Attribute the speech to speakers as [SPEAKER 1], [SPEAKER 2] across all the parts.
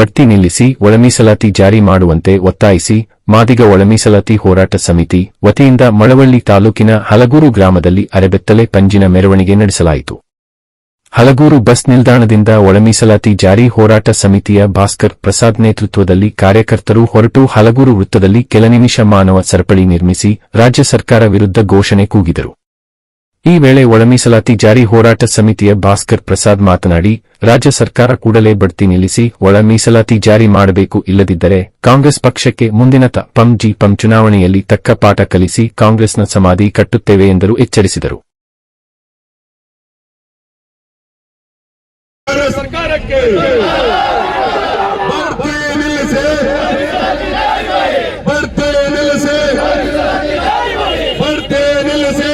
[SPEAKER 1] ಬಡ್ತಿ ನಿಲ್ಲಿಸಿ ಒಳಮೀಸಲಾತಿ ಜಾರಿ ಮಾಡುವಂತೆ ಒತ್ತಾಯಿಸಿ ಮಾದಿಗ ಒಳಮೀಸಲಾತಿ ಹೋರಾಟ ಸಮಿತಿ ವತಿಯಿಂದ ಮಳವಳ್ಳಿ ತಾಲೂಕಿನ ಹಲಗೂರು ಗ್ರಾಮದಲ್ಲಿ ಅರೆಬೆತ್ತಲೆ ಪಂಜಿನ ಮೆರವಣಿಗೆ ನಡೆಸಲಾಯಿತು. ಹಲಗೂರು ಬಸ್ ನಿಲ್ದಾಣದಿಂದ ಒಳಮೀಸಲಾತಿ ಜಾರಿ ಹೋರಾಟ ಸಮಿತಿಯ ಭಾಸ್ಕರ್ ಪ್ರಸಾದ್ ನೇತೃತ್ವದಲ್ಲಿ ಕಾರ್ಯಕರ್ತರು ಹೊರಟು ಹಲಗೂರು ವೃತ್ತದಲ್ಲಿ ಕೆಲ ನಿಮಿಷ ಮಾನವ ಸರಪಳಿ ನಿರ್ಮಿಸಿ ರಾಜ್ಯ ಸರ್ಕಾರ ವಿರುದ್ಧ ಘೋಷಣೆ ಕೂಗಿದರು. ಈ ವೇಳೆ ಒಳಮೀಸಲಾತಿ ಜಾರಿ ಹೋರಾಟ ಸಮಿತಿಯ ಭಾಸ್ಕರ್ ಪ್ರಸಾದ್ ಮಾತನಾಡಿ, ರಾಜ್ಯ ಸರ್ಕಾರ ಕೂಡಲೇ ಬಡ್ತಿ ನಿಲ್ಲಿಸಿ ಒಳ ಮೀಸಲಾತಿ ಜಾರಿ ಮಾಡಬೇಕು ಇಲ್ಲದಿದ್ದರೆ ಕಾಂಗ್ರೆಸ್ ಪಕ್ಷಕ್ಕೆ ಮುಂದಿನ ತ ಪಂ ಜಿ ಪಂ ಚುನಾವಣೆಯಲ್ಲಿ ತಕ್ಕ ಪಾಠ ಕಲಿಸಿ ಕಾಂಗ್ರೆಸ್ನ ಸಮಾಧಿ ಕಟ್ಟುತ್ತೇವೆ ಎಂದರು ಎಚ್ಚರಿಸಿದರು
[SPEAKER 2] ಬಡ್ತಿ ನಿಲ್ಲಿಸಿ ಬಡ್ತಿ ನಿಲ್ಲಿಸಿ ಬಡ್ತಿ ನಿಲ್ಲಿಸಿ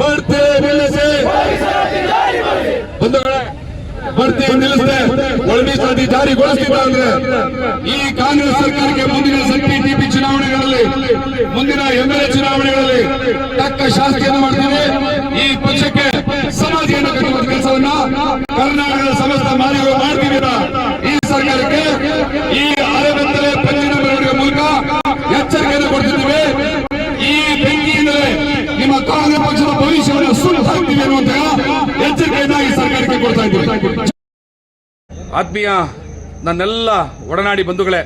[SPEAKER 2] ಬಡ್ತಿ ನಿಲ್ಲಿಸಿ ಬಂಧುಗಳೇ ಬಡ್ತಿ ನಿಲ್ಲಿಸದೆ ಸಾಧಿ ಜಾರಿಗೊಳಿಸಿಲ್ಲ ಅಂದ್ರೆ ಈ ಕಾಂಗ್ರೆಸ್ ಸರ್ಕಾರಕ್ಕೆ ಮುಂದಿನ ಸೆಕ್ಟಿ ಟಿಪಿ ಚುನಾವಣೆಗಳಲ್ಲಿ, ಮುಂದಿನ ಎಂಎಲ್ಎ ಚುನಾವಣೆಗಳಲ್ಲಿ ತಕ್ಕ ಶಾಸ್ತಿಯನ್ನು ಮಾಡ್ತೀವಿ. ಈ ಪಕ್ಷಕ್ಕೆ ಸಮಾಧಿಯನ್ನು ಕಟ್ಟುವ ಕೆಲಸವನ್ನ ಕರ್ನಾಟಕದ ಸಮಸ್ತ ಮಾಲಿಗಳು ಮಾಡ್ತೀವಿ ಈ ಸರ್ಕಾರಕ್ಕೆ ಈ ಅರೆಬೆತ್ತಲೆ ಪಂಚಿನ ಬೆಳವಣಿಗೆ ಮೂಲಕ ಎಚ್ಚರಿಕೆಯನ್ನು ಕೊಡ್ತಿದ್ದೀವಿ. ಈ ಬೆಂಕಿಯಿಂದಲೇ ನಿಮ್ಮ ಕಾಂಗ್ರೆಸ್ ಪಕ್ಷದ ಭವಿಷ್ಯವನ್ನು ಸುಲಭ ಹಾಕ್ತೀವಿ ಅನ್ನುವಂತಹ ಈ ಸರ್ಕಾರಕ್ಕೆ ಕೊಡ್ತಾ ಇದ್ದೀವಿ.
[SPEAKER 3] ಆತ್ಮೀಯ ನನ್ನೆಲ್ಲ ಒಡನಾಡಿ ಬಂಧುಗಳೇ,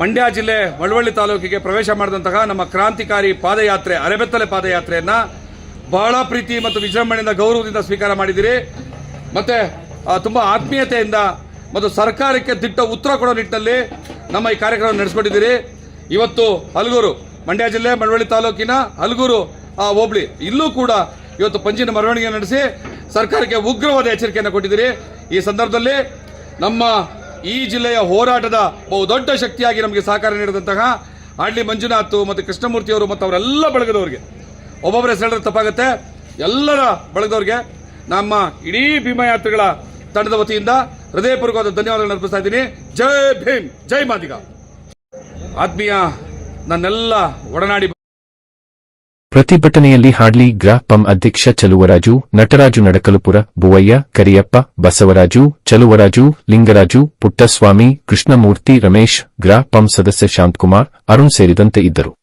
[SPEAKER 3] ಮಂಡ್ಯ ಜಿಲ್ಲೆ ಮಳವಳ್ಳಿ ತಾಲೂಕಿಗೆ ಪ್ರವೇಶ ಮಾಡಿದಂತಹ ನಮ್ಮ ಕ್ರಾಂತಿಕಾರಿ ಪಾದಯಾತ್ರೆ, ಅರೆಬೆತ್ತಲೆ ಪಾದಯಾತ್ರೆಯನ್ನ ಬಹಳ ಪ್ರೀತಿ ಮತ್ತು ವಿಜೃಂಭಣೆಯಿಂದ ಗೌರವದಿಂದ ಸ್ವೀಕಾರ ಮಾಡಿದಿರಿ. ಮತ್ತೆ ತುಂಬ ಆತ್ಮೀಯತೆಯಿಂದ ಮತ್ತು ಸರ್ಕಾರಕ್ಕೆ ದಿಟ್ಟ ಉತ್ತರ ಕೊಡೋ ನಿಟ್ಟಿನಲ್ಲಿ ನಮ್ಮ ಈ ಕಾರ್ಯಕ್ರಮ ನಡೆಸ್ಕೊಂಡಿದ್ದೀರಿ. ಇವತ್ತು ಹಲಗೂರು, ಮಂಡ್ಯ ಜಿಲ್ಲೆ ಮಳವಳ್ಳಿ ತಾಲೂಕಿನ ಹಲಗೂರು ಹೋಬಳಿ, ಇಲ್ಲೂ ಕೂಡ ಇವತ್ತು ಪಂಜಿನ ಮೆರವಣಿಗೆ ನಡೆಸಿ ಸರ್ಕಾರಕ್ಕೆ ಉಗ್ರವಾದ ಎಚ್ಚರಿಕೆಯನ್ನು ಕೊಟ್ಟಿದ್ದೀರಿ. ಈ ಸಂದರ್ಭದಲ್ಲಿ ನಮ್ಮ ಈ ಜಿಲ್ಲೆಯ ಹೋರಾಟದ ಬಹುದೊಡ್ಡ ಶಕ್ತಿಯಾಗಿ ನಮಗೆ ಸಹಕಾರ ನೀಡಿದಂತಹ ಆಡ್ಲಿ ಮಂಜುನಾಥ್ ಮತ್ತು ಕೃಷ್ಣಮೂರ್ತಿ ಅವರು ಮತ್ತು ಅವರೆಲ್ಲ ಬಳಗದವರಿಗೆ. ಒಬ್ಬೊಬ್ಬರ ಹೆಸರು ತಪ್ಪಾಗುತ್ತೆ. ಎಲ್ಲರ ಬಳಗದವರಿಗೆ ನಮ್ಮ ಇಡೀ ಭೀಮಯಾತ್ರೆಗಳ ತಂಡದ ವತಿಯಿಂದ ಹೃದಯಪೂರ್ವಕವಾದ ಧನ್ಯವಾದಗಳನ್ನು ಅರ್ಪಿಸ್ತಾ ಇದ್ದೀನಿ. ಜೈ ಭೀಮ್, ಜೈ ಮಾದಿಗ. ಆತ್ಮೀಯ ನನ್ನೆಲ್ಲ ಒಡನಾಡಿ
[SPEAKER 1] ಪ್ರತಿಭಟನೆಯಲ್ಲಿ ಹಾಡ್ಲಿ ಗ್ರಾಪಂ ಅಧ್ಯಕ್ಷ ಚಲುವರಾಜು, ನಟರಾಜು ನಡಕಲುಪುರ, ಬುವಯ್ಯ, ಕರಿಯಪ್ಪ, ಬಸವರಾಜು, ಚಲುವರಾಜು, ಲಿಂಗರಾಜು, ಪುಟ್ಟಸ್ವಾಮಿ, ಕೃಷ್ಣಮೂರ್ತಿ ರಮೇಶ್ ಗ್ರಾಪಂ ಸದಸ್ಯ ಶಾಂತಕುಮಾರ್, ಅರುಣ್ ಸೇರಿದಂತೆ ಇದ್ದರು.